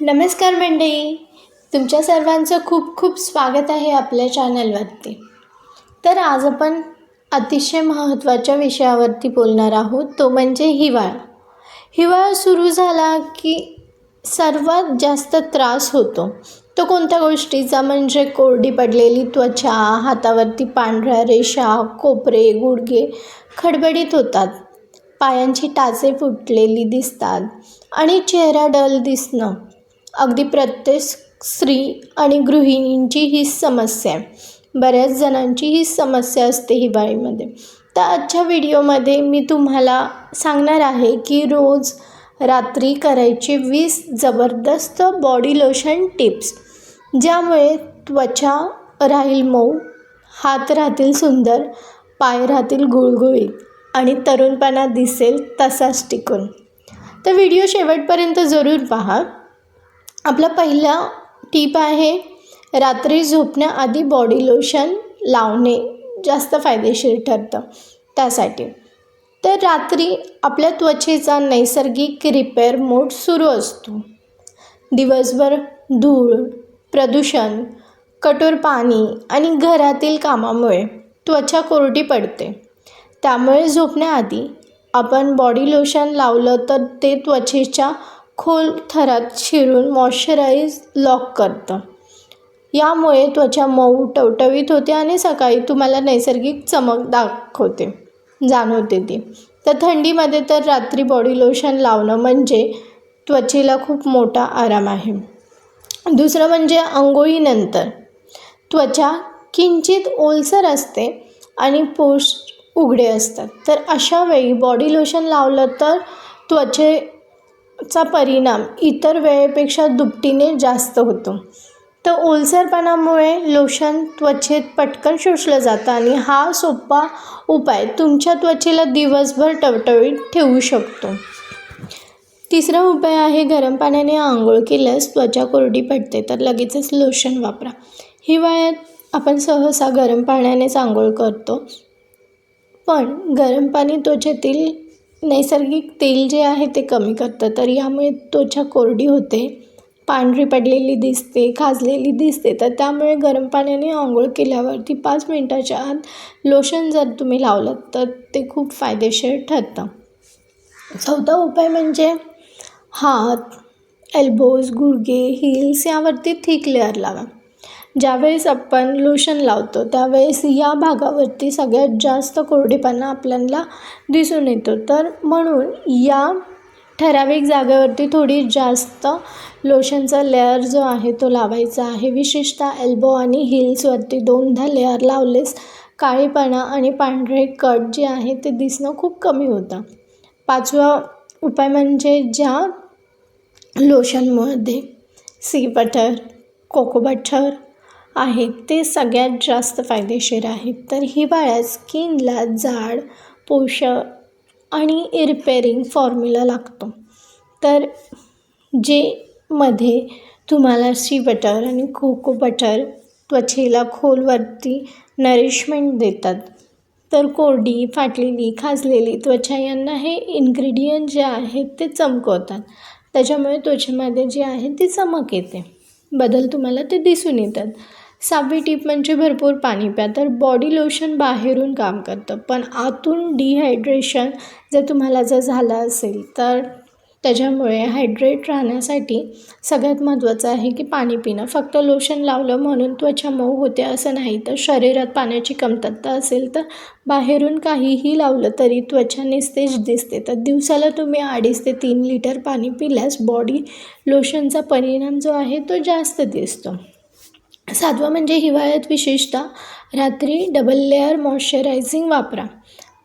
नमस्कार मंडळी. तुमच्या सर्वांचं खूप खूप स्वागत आहे आपल्या चॅनलवरती. तर आज आपण अतिशय महत्त्वाच्या विषयावरती बोलणार आहोत तो म्हणजे हिवाळा. हिवाळा सुरू झाला की सर्वात जास्त त्रास होतो. तो कोणत्या गोष्टीचा? म्हणजे कोरडी पडलेली त्वचा हातावरती पांढऱ्या रेषा कोपरे गुडघे खडबडीत होतात. पायांची टाचे फुटलेली दिसतात आणि चेहरा डल दिसणं. अगदी प्रत्येक स्त्री आणि गृहिणींची हीच समस्या आहे. बऱ्याच जणांची हीच समस्या असते हिवाळीमध्ये. तर आजच्या व्हिडिओमध्ये मी तुम्हाला सांगणार आहे की रोज रात्री करायचे वीस जबरदस्त बॉडी लोशन टिप्स ज्यामुळे त्वचा राहील मऊ हात राहतील सुंदर पाय राहतील गुळगुळीत आणि तरुणपणा दिसेल तसाच टिकून. तर व्हिडिओ शेवटपर्यंत जरूर पहा. आपला पहिला टीप आहे रात्री झोपण्याआधी बॉडी लोशन लावणे जास्त फायदेशीर ठरतं त्यासाठी. तर रात्री आपल्या त्वचेचा नैसर्गिक रिपेअर मोड सुरू असतो. दिवसभर धूळ प्रदूषण कठोर पाणी आणि घरातील कामामुळे त्वचा कोरडी पडते. त्यामुळे झोपण्याआधी आपण बॉडी लोशन लावलं तर ते त्वचेच्या खोल थरात शिरून मॉइश्चराईज लॉक करतं. यामुळे त्वचा मऊ टवटवीत होते आणि सकाळी तुम्हाला नैसर्गिक चमक दाखवते जाणवते ती. तर थंडीमध्ये तर रात्री बॉडी लोशन लावणं म्हणजे त्वचेला खूप मोठा आराम आहे. दुसरं म्हणजे आंघोळीनंतर त्वचा किंचित ओलसर असते आणि पोस्ट उघडे असतात. तर अशा वेळी बॉडी लोशन लावलं तर त्वचे चा परिणाम इतर वेळेपेक्षा दुपटीने जास्त होतो. तर ओलसरपणामुळे लोशन त्वचेत पटकन शोषलं जातं आणि हा सोपा उपाय तुमच्या त्वचेला दिवसभर टवटवीत ठेवू शकतो. तिसरा उपाय आहे गरम पाण्याने आंघोळ केल्यास त्वचा कोरडी पडते तर लगेचच लोशन वापरा. हिवाळ्यात आपण सहसा गरम पाण्यानेच आंघोळ करतो. पण गरम पाणी त्वचेतील नैसर्गिक तेल जे आहे ते कमी करतं. तर यामुळे त्वचा कोरडी होते पांढरी पडलेली दिसते खाजलेली दिसते. तर त्यामुळे गरम पाण्याने आंघोळ केल्यावरती पाच मिनटाच्या आत लोशन जर तुम्ही लावलं तर ते खूप फायदेशीर ठरतं. चौथा उपाय म्हणजे हात एल्बोज गुडघे हिल्स यावरती थिक लेअर लावा. ज्यावेळेस आपण लोशन लावतो त्यावेळेस या भागावरती सगळ्यात जास्त कोरडेपणा आपल्याला दिसून येतो. तर म्हणून या ठराविक जागेवरती थोडी जास्त लोशनचा लेअर जो आहे तो लावायचा आहे. विशेषतः एल्बो आणि हिल्सवरती दोनदा लेअर लावलेस काळेपणा आणि पांढरे कट जे आहे ते दिसणं खूप कमी होतं. पाचवा उपाय म्हणजे ज्या लोशनमध्ये सी बटर कोको बटर आहेत ते सगळ्यात जास्त फायदेशीर आहेत. तर हिवाळ्यात स्किनला जाड पोषक आणि रिपेरिंग फॉर्म्युला लागतो. तर जे मध्ये तुम्हाला सी बटर आणि कोको बटर त्वचेला खोलवरती नरिशमेंट देतात. तर कोरडी फाटलेली खाजलेली त्वचा यांना हे इन्ग्रेडियंट जे आहेत ते चमकवतात. त्याच्यामुळे त्वचेमध्ये जे आहे ती चमक येते. बदल तुम्हाला ते दिसून येतात. सहावी टीप म्हणजे भरपूर पाणी प्या. तर बॉडी लोशन बाहेरून काम करतं. पण आतून डिहायड्रेशन जर तुम्हाला जर झालं असेल तर त्याच्यामुळे हायड्रेट राहण्यासाठी सगळ्यात महत्त्वाचं आहे की पाणी पिणं. फक्त लोशन लावलं म्हणून त्वचा मऊ होते असं नाही तर शरीरात पाण्याची कमतरता असेल तर बाहेरून काहीही लावलं तरी त्वचा निस्तेज दिसते. तर दिवसाला तुम्ही अडीच ते तीन लिटर पाणी पिल्यास बॉडी लोशनचा परिणाम जो आहे तो जास्त दिसतो. सातवा म्हणजे हिवाळ्यात विशेषतः रात्री डबल लेअर मॉइश्चरायझिंग वापरा.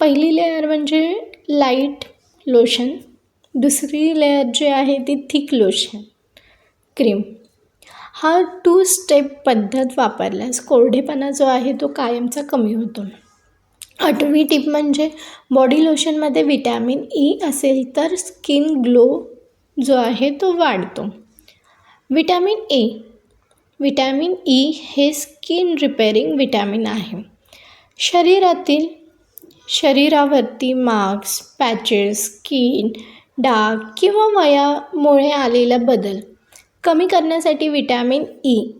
पहिली लेअर म्हणजे लाइट लोशन दुसरी लेअर जी आहे ती थिक लोशन क्रीम हा टू स्टेप पद्धत वापरल्यास कोरडेपणा जो आहे तो कायमचा कमी होतो. आठवी टिप म्हणजे बॉडी लोशनमध्ये विटॅमिन ई असेल तर स्किन ग्लो जो आहे तो वाढतो. विटॅमिन ए विटॅमिन ई हे स्किन रिपेअरिंग विटॅमिन आहे. शरीरातील शरीरावरती मार्क्स पॅचेस स्किन डाग किंवा वयामुळे आलेला बदल कमी करण्यासाठी विटॅमिन ई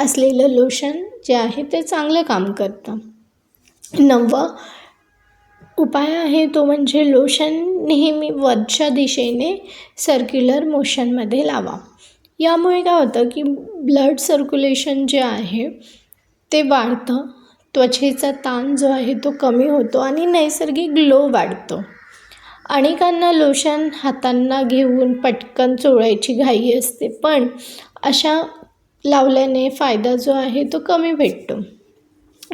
असलेलं लोशन जे आहे ते चांगलं काम करतं. नववा उपाय आहे तो म्हणजे लोशन नेहमी वरच्या दिशेने सर्क्युलर मोशनमध्ये लावा. यामुळे काय होतं की ब्लड सर्क्युलेशन जे आहे ते वाढतं. त्वचेचा ताण जो आहे तो कमी होतो आणि नैसर्गिक ग्लो वाढतो. अनेकांना लोशन हातांना घेऊन पटकन चोळायची घाई असते पण अशा लावल्याने फायदा जो आहे तो कमी भेटतो.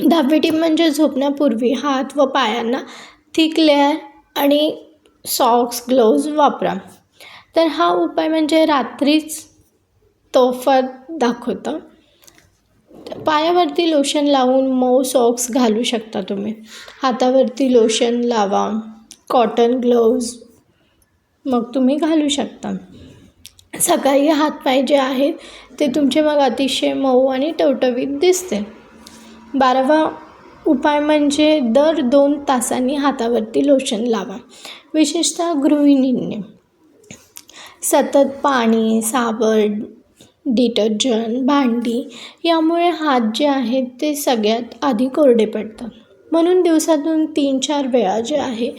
दहावी टीप म्हणजे झोपण्यापूर्वी हात व पायांना थिक लेअर आणि सॉक्स ग्लोव्ज वापरा. तर हा उपाय म्हणजे रात्रीच तोफत दाखवतं. पायावरती लोशन लावून मऊ सॉक्स घालू शकता तुम्ही. हातावरती लोशन लावा. कॉटन ग्लोव्ज मग तुम्ही घालू शकता. सकाळी हातपाय जे आहेत ते तुमचे मग अतिशय मऊ आणि टवटवीत दिसते. बारावा उपाय म्हणजे दर दोन तासांनी हातावरती लोशन लावा. विशेषतः गृहिणींनी. सतत पाणी साबण डिटर्जंट भांडी यामुळे हात जे आहेत ते सगळ्यात आधी कोरडे पडतात. म्हणून दिवसातून तीन चार वेळा जे आहे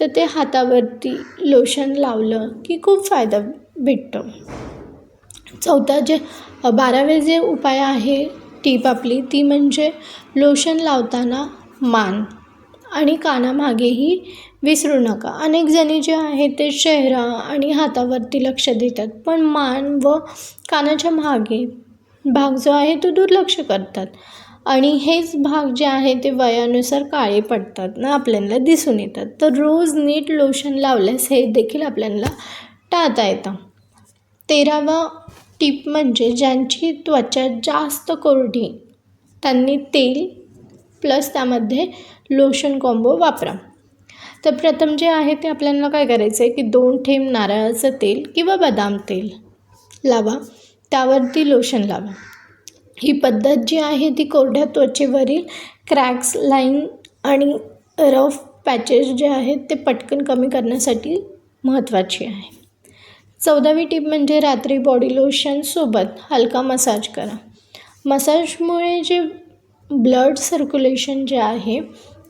तर ते हातावरती लोशन लावलं की खूप फायदा भेटतो. चौथा जे बारावे जे उपाय आहे टीप आपली ती म्हणजे लोशन लावताना मान. आणि कानामागेही विसरू नका. अनेक जणी जे आहेत ते चेहरा आणि हातावरती लक्ष देतात पण मान व कानाच्या मागे भाग जो आहे तो दुर्लक्ष करतात. आणि हेच भाग जे आहे ते वयानुसार काळे पडतात ना आपल्याला दिसून येतात. तर रोज नीट लोशन लावल्यास हे देखील आपल्याला टाळता येतं. तेरावा टीप म्हणजे ज्यांची त्वचा जास्त कोरडी त्यांनी तेल प्लस त्यामध्ये लोशन कॉम्बो वापरा. तर प्रथम जे आहे ते आपल्याला काय करायचं आहे की दोन थेंब नारळाचं तेल किंवा बदाम तेल लावा. त्यावरती लोशन लावा. ही पद्धत जी आहे ती कोरड्या त्वचेवरील क्रॅक्स लाईन आणि रफ पॅचेस जे आहेत ते पटकन कमी करण्यासाठी महत्त्वाची आहे. चौदावी टीप म्हणजे रात्री बॉडी लोशनसोबत हलका मसाज करा. मसाजमुळे जे ब्लड सर्क्युलेशन जे आहे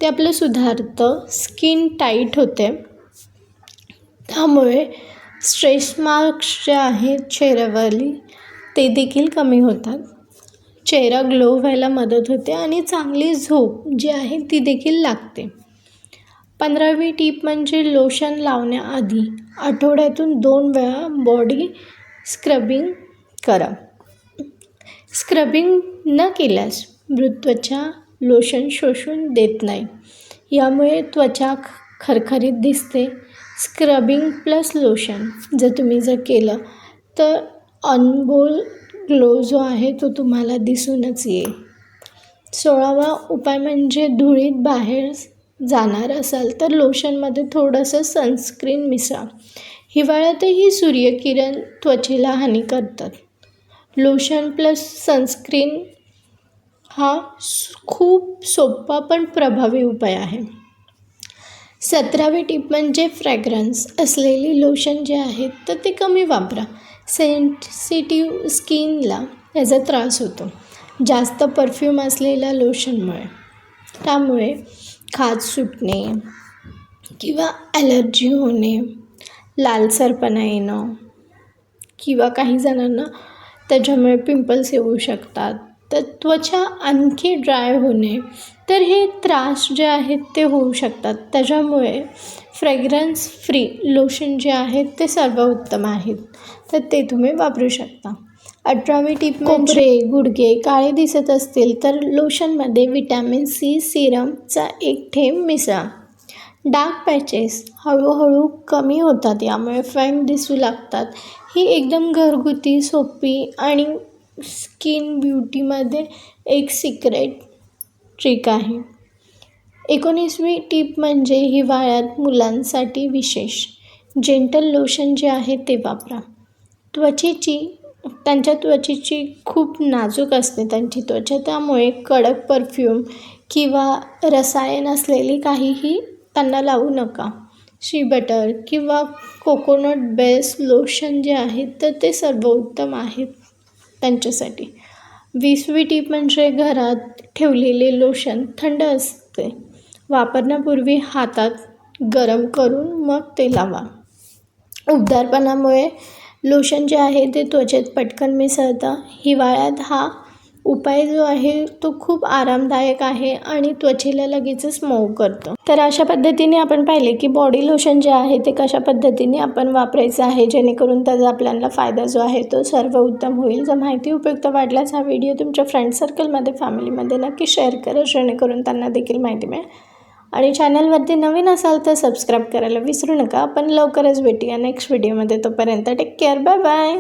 ते आपलं सुधारतं. स्किन टाईट होते. त्यामुळे स्ट्रेस मार्क्स जे आहेत चेहऱ्यावरली ते देखील कमी होतात. चेहरा ग्लो व्हायला मदत होते आणि चांगली झोप जी आहे ती देखील लागते. पंधरावी टीप म्हणजे लोशन लावण्याआधी आठवड्यातून दोन वेळा बॉडी स्क्रबिंग करा. स्क्रबिंग न केल्यास मृत्वच्या लोशन शोषून देत नाही. यामुळे त्वचा खरखरीत दिसते. स्क्रबिंग प्लस लोशन जर तुम्ही जर केलं तर अनबोल ग्लो जो आहे तो तुम्हाला दिसूनच येईल. सोळावा उपाय म्हणजे धुळीत बाहेर जाणार असाल तर लोशनमध्ये थोडंसं सनस्क्रीन मिसळा. हिवाळ्यातही सूर्यकिरण त्वचेला हानी करतात. लोशन प्लस सनस्क्रीन हा खूप सोपा पण प्रभावी उपाय आहे. सतरावी टीप म्हणजे फ्रॅग्रन्स असलेली लोशन जे आहेत तर ते कमी वापरा. सेन्सिटिव्ह स्किनला याचा त्रास होतो. जास्त परफ्यूम असलेल्या लोशनमुळे त्यामुळे खाज सुटणे किंवा ॲलर्जी होणे लालसरपणा येणं किंवा काही जणांना त्याच्यामुळे पिंपल्स येऊ शकतात. तर त्वचा आणखी ड्राय होणे. तर हे त्रास जे आहेत ते होऊ शकतात. त्याच्यामुळे फ्रेग्रन्स फ्री लोशन जे आहेत ते सर्वोत्तम आहेत. तर ते तुम्ही वापरू शकता. अठरावी टीप म्हणजे कोपरे गुडघे काळे दिसत असतील तर लोशनमध्ये विटॅमिन सी सिरमचा एक थेंब मिसळा. डार्क पॅचेस हळूहळू कमी होतात. यामुळे फॅम दिसू लागतात. ही एकदम घरगुती सोपी आणि स्किन ब्युटीमध्ये एक सिक्रेट ट्रिक आहे. एकोणीसवी टीप म्हणजे हिवाळ्यात मुलांसाठी विशेष. जेंटल लोशन जे आहे ते वापरा. त्वचेची त्यांच्या त्वचेची खूप नाजूक असते त्यांची त्वचा त्यामुळे कडक परफ्यूम किंवा रसायन असलेली काहीही त्यांना लावू नका. शी बटर किंवा कोकोनट बेस लोशन जे आहेत तर ते सर्वोत्तम आहेत त्यांच्यासाठी. विसवी टीप म्हणजे घरात ठेवलेले लोशन थंड असते. वापरण्यापूर्वी हातात गरम करून मग ते लावा. उबदारपणामुळे लोशन जे आहे ते त्वचेत पटकन मिसळतं. हिवाळ्यात हा उपाय जो आहे तो खूप आरामदायक आहे आणि त्वचेला लगेचच मऊ करतो. तर अशा पद्धतीने आपण पाहिले की बॉडी लोशन जे आहे ते कशा पद्धतीने आपण वापरायचं आहे जेणेकरून त्याचा आपल्याला फायदा जो आहे तो सर्व उत्तम होईल. जर माहिती उपयुक्त वाटल्यास हा व्हिडिओ तुमच्या फ्रेंड सर्कलमध्ये फॅमिलीमध्ये नक्की शेअर करा जेणेकरून त्यांना देखील माहिती मिळेल. आणि चॅनलवरती नवीन असाल तर सबस्क्राईब करायला विसरू नका. आपण लवकरच भेटूया नेक्स्ट व्हिडिओमध्ये तोपर्यंत टेक केअर बाय बाय